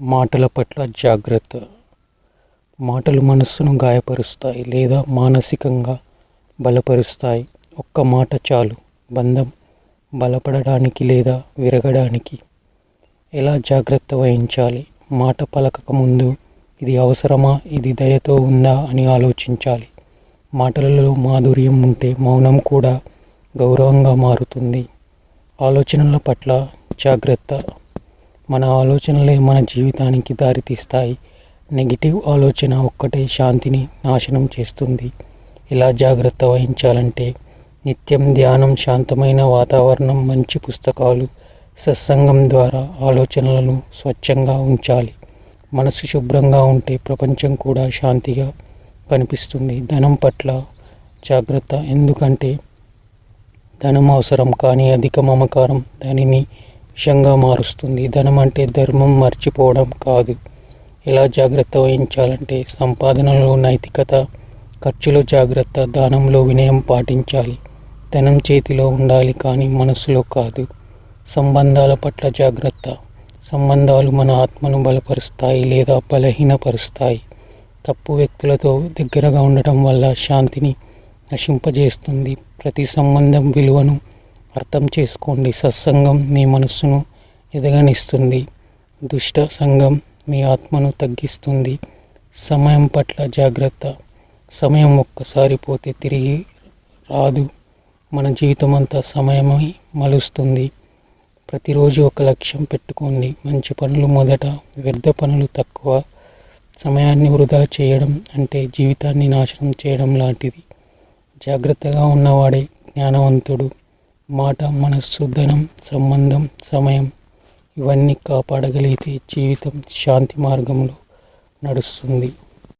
మాటల పట్ల జాగ్రత్త. మాటలు మనస్సును గాయపరుస్తాయి లేదా మానసికంగా బలపరుస్తాయి. ఒక్క మాట చాలు. బంధం బలపడడానికి లేదా విరగడానికి. ఎలా జాగ్రత్త వహించాలి? మాట పలకక ముందు ఇది అవసరమా? ఇది దయతో ఉందా? అని ఆలోచించాలి. మాటలలో మాధుర్యం ఉంటే మౌనం కూడా గౌరవంగా మారుతుంది. ఆలోచనల పట్ల జాగ్రత్త. మన ఆలోచనలే మన జీవితానికి దారితీస్తాయి. నెగిటివ్ ఆలోచన ఒక్కటే శాంతిని నాశనం చేస్తుంది. ఎలా జాగ్రత్త వహించాలంటే నిత్యం ధ్యానం శాంతమైన వాతావరణం మంచి పుస్తకాలు సత్సంగం ద్వారా ఆలోచనలను స్వచ్ఛంగా ఉంచాలి. మనసు శుభ్రంగా ఉంటే ప్రపంచం కూడా శాంతిగా కనిపిస్తుంది. ధనం పట్ల జాగ్రత్త. ఎందుకంటే ధనం అవసరం కానీ అధిక మమకారం దానిని లక్ష్యంగా మారుస్తుంది. ధనం అంటే ధర్మం మర్చిపోవడం కాదు. ఎలా జాగ్రత్త వహించాలంటే సంపాదనలో నైతికత ఖర్చులో జాగ్రత్త దానంలో వినయం పాటించాలి. ధనం చేతిలో ఉండాలి కానీ మనసులో కాదు. సంబంధాల పట్ల జాగ్రత్త. సంబంధాలు మన ఆత్మను బలపరుస్తాయి లేదా బలహీనపరుస్తాయి. తప్పు వ్యక్తులతో దగ్గరగా ఉండటం వల్ల శాంతిని నశింపజేస్తుంది. ప్రతి సంబంధం విలువను అర్థం చేసుకోండి. సత్సంగం మీ మనస్సును ఎదగనిస్తుంది. దుష్ట సంఘం మీ ఆత్మను తగ్గిస్తుంది. సమయం పట్ల జాగ్రత్త. సమయం ఒక్కసారి పోతే తిరిగి రాదు. మన జీవితం అంతా సమయమై మలుస్తుంది. ప్రతిరోజు ఒక లక్ష్యం పెట్టుకోండి. మంచి పనులు మొదట వ్యర్థ పనులు తక్కువ. సమయాన్ని వృధా చేయడం అంటే జీవితాన్ని నాశనం చేయడం లాంటిది. జాగ్రత్తగా ఉన్నవాడే జ్ఞానవంతుడు. మాట మనస్సు ధనం సంబంధం సమయం ఇవన్నీ కాపాడగలిగితే జీవితం శాంతి మార్గంలో నడుస్తుంది.